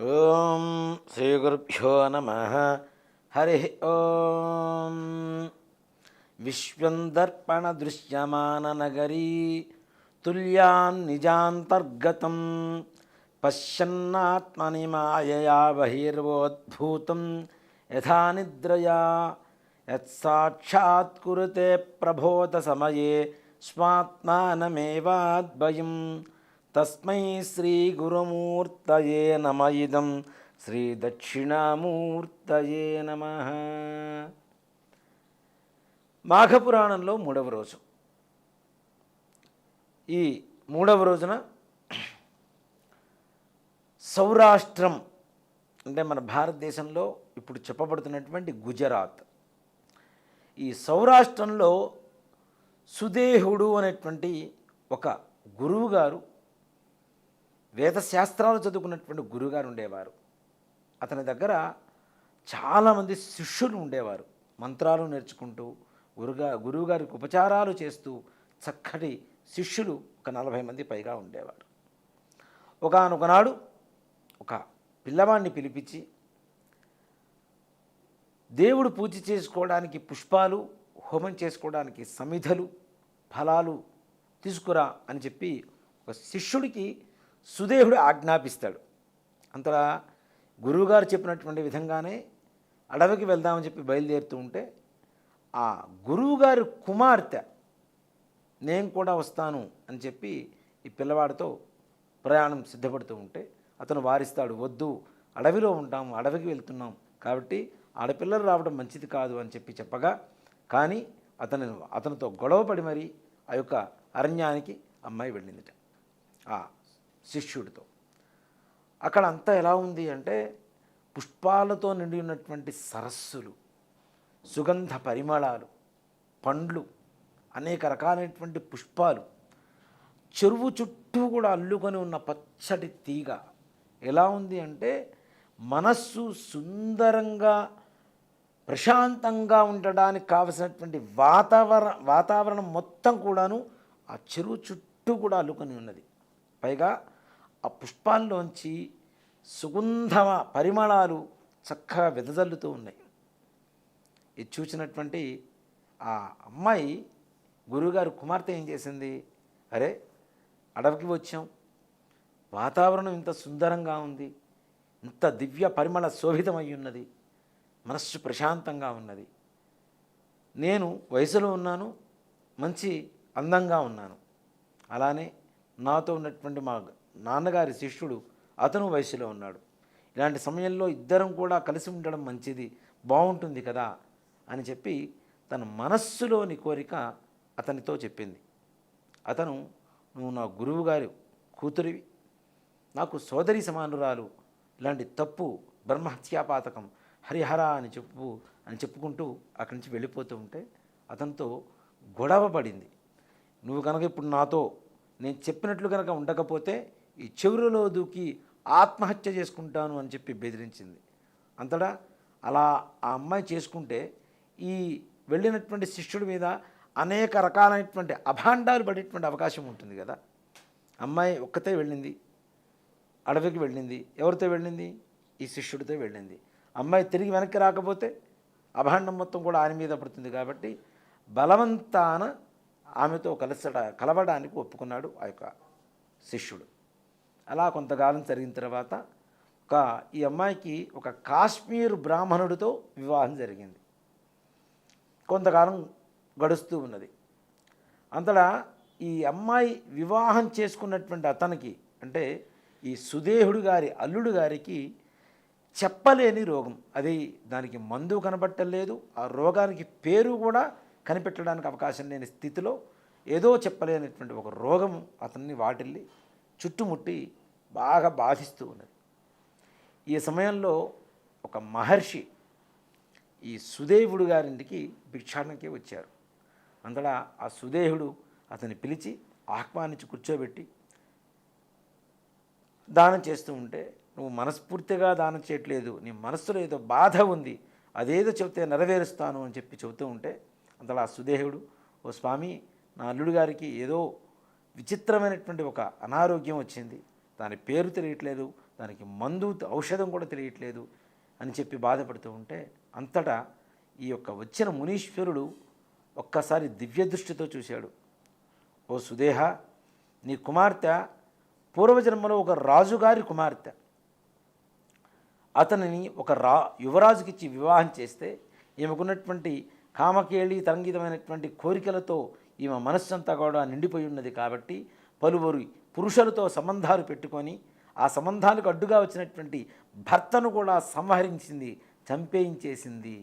ఓం శ్రీగురుభ్యో నమ. హరి ఓం. విశ్వం దర్పణ దృశ్యమాననగరీ తుల్యాన్ నిజాంతర్గతం పశ్యన్నాత్మని మాయయా బహిర్వోద్భూతం యథా నిద్రయా. యత్సాక్షాత్కురుతే ప్రబోధ సమయే స్వాత్మానమేవాద్వయం తస్మై శ్రీ గురుమూర్తయే నమ. ఇదం శ్రీ దక్షిణామూర్తయే నమ. మాఘపురాణంలో మూడవ రోజు. ఈ మూడవ రోజున సౌరాష్ట్రం అంటే మన భారతదేశంలో ఇప్పుడు చెప్పబడుతున్నటువంటి గుజరాత్. ఈ సౌరాష్ట్రంలో సుదేహుడు అనేటువంటి ఒక గురువుగారు వేదశాస్త్రాలు చదువుకున్నటువంటి గురుగారు ఉండేవారు. అతని దగ్గర చాలామంది శిష్యులు ఉండేవారు. మంత్రాలు నేర్చుకుంటూ గురుగా గురువుగారికి ఉపచారాలు చేస్తూ చక్కటి శిష్యులు ఒక నలభై మంది పైగా ఉండేవారు. ఒకనొకనాడు ఒక పిల్లవాడిని పిలిపించి దేవుడు పూజ చేసుకోవడానికి పుష్పాలు హోమం చేసుకోవడానికి సమిధలు ఫలాలు తీసుకురా అని చెప్పి ఒక శిష్యుడికి సుదేహుడు ఆజ్ఞాపిస్తాడు. అంతలా గురువుగారు చెప్పినటువంటి విధంగానే అడవికి వెళ్దామని చెప్పి బయలుదేరుతూ ఉంటే ఆ గురువుగారి కుమార్తె నేను కూడా వస్తాను అని చెప్పి ఈ పిల్లవాడితో ప్రయాణం సిద్ధపడుతూ ఉంటే అతను వారిస్తాడు వద్దు అడవిలో ఉంటాం అడవికి వెళ్తున్నాం కాబట్టి ఆడపిల్లలు రావడం మంచిది కాదు అని చెప్పి చెప్పగా కానీ అతను అతనితో గొడవపడి మరి ఆ యొక్క అరణ్యానికి అమ్మాయి వెళ్ళిందిట. ఆ శిష్యుడితో. అక్కడ అంతా ఎలా ఉంది అంటే పుష్పాలతో నిండి ఉన్నటువంటి సరస్సులు సుగంధ పరిమళాలు పండ్లు అనేక రకాలైనటువంటి పుష్పాలు చెరువు చుట్టూ కూడా అల్లుకొని ఉన్న పచ్చటి తీగ ఎలా ఉంది అంటే మనస్సు సుందరంగా ప్రశాంతంగా ఉండడానికి కావలసినటువంటి వాతావరణ వాతావరణం మొత్తం కూడాను ఆ చెరువు చుట్టూ కూడా అల్లుకొని ఉన్నది. పైగా ఆ పుష్పాల్లోంచి సుగంధమ పరిమళాలు చక్కగా వెదజల్లుతూ ఉన్నాయి. ఇది చూసినటువంటి ఆ అమ్మాయి గురువుగారు కుమార్తె ఏం చేసింది? అరే అడవికి వచ్చాం. వాతావరణం ఇంత సుందరంగా ఉంది. ఇంత దివ్య పరిమళ శోభితమై ఉన్నది. మనస్సు ప్రశాంతంగా ఉన్నది. నేను వయసులో ఉన్నాను. మంచి అందంగా ఉన్నాను. అలానే నాతో ఉన్నటువంటి మా నాన్నగారి శిష్యుడు అతను వయసులో ఉన్నాడు. ఇలాంటి సమయంలో ఇద్దరం కూడా కలిసి ఉండడం మంచిది బాగుంటుంది కదా అని చెప్పి తన మనస్సులోని కోరిక అతనితో చెప్పింది. అతను నువ్వు నా గురువు గారి కూతురివి. నాకు సోదరి సమానురాలు. ఇలాంటి తప్పు బ్రహ్మహత్యాపాతకం హరిహర అని చెప్పు అని చెప్పుకుంటూ అక్కడి నుంచి వెళ్ళిపోతూ ఉంటే అతనితో గొడవ పడింది. నువ్వు కనుక ఇప్పుడు నాతో నేను చెప్పినట్లు కనుక ఉండకపోతే ఈ చెవులలో దూకి ఆత్మహత్య చేసుకుంటాను అని చెప్పి బెదిరించింది. అంతటా అలా ఆ అమ్మాయి చేసుకుంటే ఈ వెళ్ళినటువంటి శిష్యుడి మీద అనేక రకాలైనటువంటి అభాండాలు పడేటువంటి అవకాశం ఉంటుంది కదా. అమ్మాయి ఒక్కతే వెళ్ళింది అడవికి వెళ్ళింది ఎవరితో వెళ్ళింది? ఈ శిష్యుడితో వెళ్ళింది. అమ్మాయి తిరిగి వెనక్కి రాకపోతే అభాండం మొత్తం కూడా ఆయన మీద పడుతుంది కాబట్టి బలవంతాన ఆమెతో కలసడ కలవడానికి ఒప్పుకున్నాడు ఆ యొక్క శిష్యుడు. అలా కొంతకాలం జరిగిన తర్వాత ఒక ఈ అమ్మాయికి ఒక కాశ్మీర్ బ్రాహ్మణుడితో వివాహం జరిగింది. కొంతకాలం గడుస్తూ ఉన్నది. అంతటా ఈ అమ్మాయి వివాహం చేసుకున్నటువంటి అతనికి అంటే ఈ సుదేహుడు గారి అల్లుడు గారికి చెప్పలేని రోగం. అది దానికి మందు కనబట్టలేదు. ఆ రోగానికి పేరు కూడా కనిపెట్టడానికి అవకాశం లేని స్థితిలో ఏదో చెప్పలేనటువంటి ఒక రోగం అతన్ని వాటిల్లి చుట్టుముట్టి బాగా బాధిస్తూ ఉన్నది. ఈ సమయంలో ఒక మహర్షి ఈ సుదేవుడు గారింటికి భిక్షాటనకే వచ్చారు. అంతటా ఆ సుదేహుడు అతన్ని పిలిచి ఆహ్వానించి కూర్చోబెట్టి దానం చేస్తూ ఉంటే నువ్వు మనస్ఫూర్తిగా దానం చేయట్లేదు నీ మనస్సులో ఏదో బాధ ఉంది అదేదో చెబితే నెరవేరుస్తాను అని చెప్పి చెబుతూ ఉంటే అంతలా సుదేహుడు ఓ స్వామి నా అల్లుడు గారికి ఏదో విచిత్రమైనటువంటి ఒక అనారోగ్యం వచ్చింది. దాని పేరు తెలియట్లేదు. దానికి మందు ఔషధం కూడా తెలియట్లేదు అని చెప్పి బాధపడుతూ ఉంటే అంతటా ఈ యొక్క వచ్చిన మునీశ్వరుడు ఒక్కసారి దివ్య దృష్టితో చూశాడు. ఓ సుదేహ నీ కుమార్తె పూర్వజన్మలో ఒక రాజుగారి కుమార్తె. అతనిని ఒక రా యువరాజుకిచ్చి వివాహం చేస్తే ఈమెకున్నటువంటి కామకేళి తరంగితమైనటువంటి కోరికలతో ఈమె మనస్సంతా కూడా నిండిపోయి ఉన్నది కాబట్టి పలువురు పురుషులతో సంబంధాలు పెట్టుకొని ఆ సంబంధాలకు అడ్డుగా వచ్చినటువంటి భర్తను కూడా సంహరించింది చంపేయించేసింది.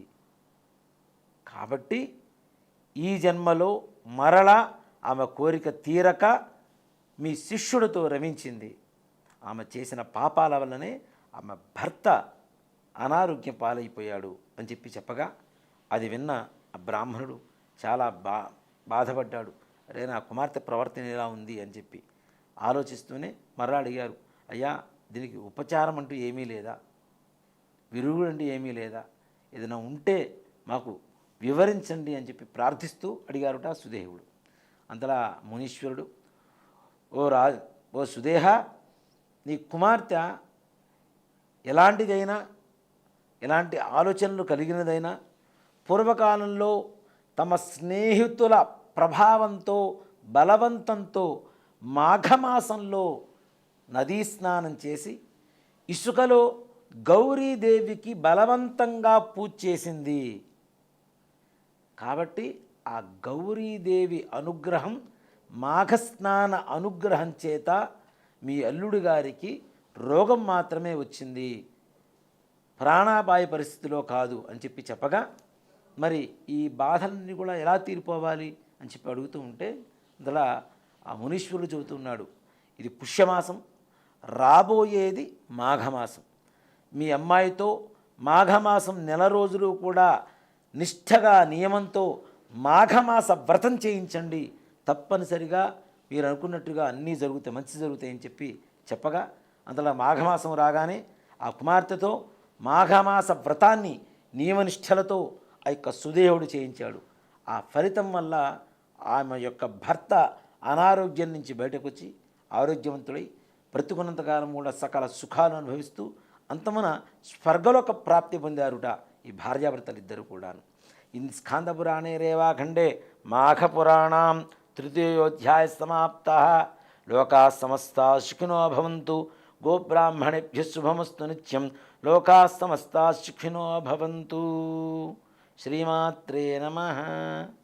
కాబట్టి ఈ జన్మలో మరలా ఆమె కోరిక తీరక మీ శిష్యుడితో రమించింది. ఆమె చేసిన పాపాల వల్లనే ఆమె భర్త అనారోగ్యం పాలైపోయాడు అని చెప్పి చెప్పగా అది విన్న ఆ బ్రాహ్మణుడు చాలా బా బాధపడ్డాడు. అరే నా కుమార్తె ప్రవర్తన ఎలా ఉంది? అని చెప్పి ఆలోచిస్తూనే మరలా అడిగారు. అయ్యా దీనికి ఉపచారం అంటూ ఏమీ లేదా? విరుగుడు అంటూ ఏమీ లేదా? ఏదైనా ఉంటే మాకు వివరించండి అని చెప్పి ప్రార్థిస్తూ అడిగారుట సుదేవుడు. అంతలా మునీశ్వరుడు ఓ రా ఓ సుదేహ నీ కుమార్తె ఎలాంటిదైనా ఎలాంటి ఆలోచనలు కలిగినదైనా పూర్వకాలంలో తమ స్నేహితుల ప్రభావంతో బలవంతంతో మాఘమాసంలో నదీ స్నానం చేసి ఇసుకలో గౌరీదేవికి బలవంతంగా పూజ చేసింది. కాబట్టి ఆ గౌరీదేవి అనుగ్రహం మాఘస్నాన అనుగ్రహం చేత మీ అల్లుడు గారికి రోగం మాత్రమే వచ్చింది. ప్రాణాపాయ పరిస్థితిలో కాదు అని చెప్పి చెప్పగా మరి ఈ బాధలన్నీ కూడా ఎలా తీరిపోవాలి అని చెప్పి అడుగుతూ ఉంటే అందులో ఆ మునీశ్వరుడు చెబుతున్నాడు ఇది పుష్యమాసం రాబోయేది మాఘమాసం. మీ అమ్మాయితో మాఘమాసం నెల రోజులు కూడా నిష్ఠగా నియమంతో మాఘమాస వ్రతం చేయించండి. తప్పనిసరిగా మీరు అనుకున్నట్టుగా అన్నీ జరుగుతాయి మంచి జరుగుతాయని చెప్పి చెప్పగా అందులో మాఘమాసం రాగానే ఆ కుమార్తెతో మాఘమాస వ్రతాన్ని నియమనిష్టలతో ఆ యొక్క సుదేవుడు చేయించాడు. ఆ ఫలితం వల్ల ఆమె యొక్క భర్త అనారోగ్యం నుంచి బయటకు వచ్చి ఆరోగ్యవంతుడై బ్రతుకున్నంతకాలం కూడా సకల సుఖాలు అనుభవిస్తూ అంతమున స్వర్గలోక ప్రాప్తి పొందారుట ఈ భార్యాభర్తలు ఇద్దరు కూడాను. ఇన్ స్కాందపురాణే రేవాఖండే మాఘపురాణం తృతీయోధ్యాయ సమాప్త. లోకా సమస్త సుఖినో భవంతు. గోబ్రాహ్మణేభ్య శుభమస్తు నిత్యం. లోకా సమస్త సుఖినో భవంతు. శ్రీమాత్రే నమ.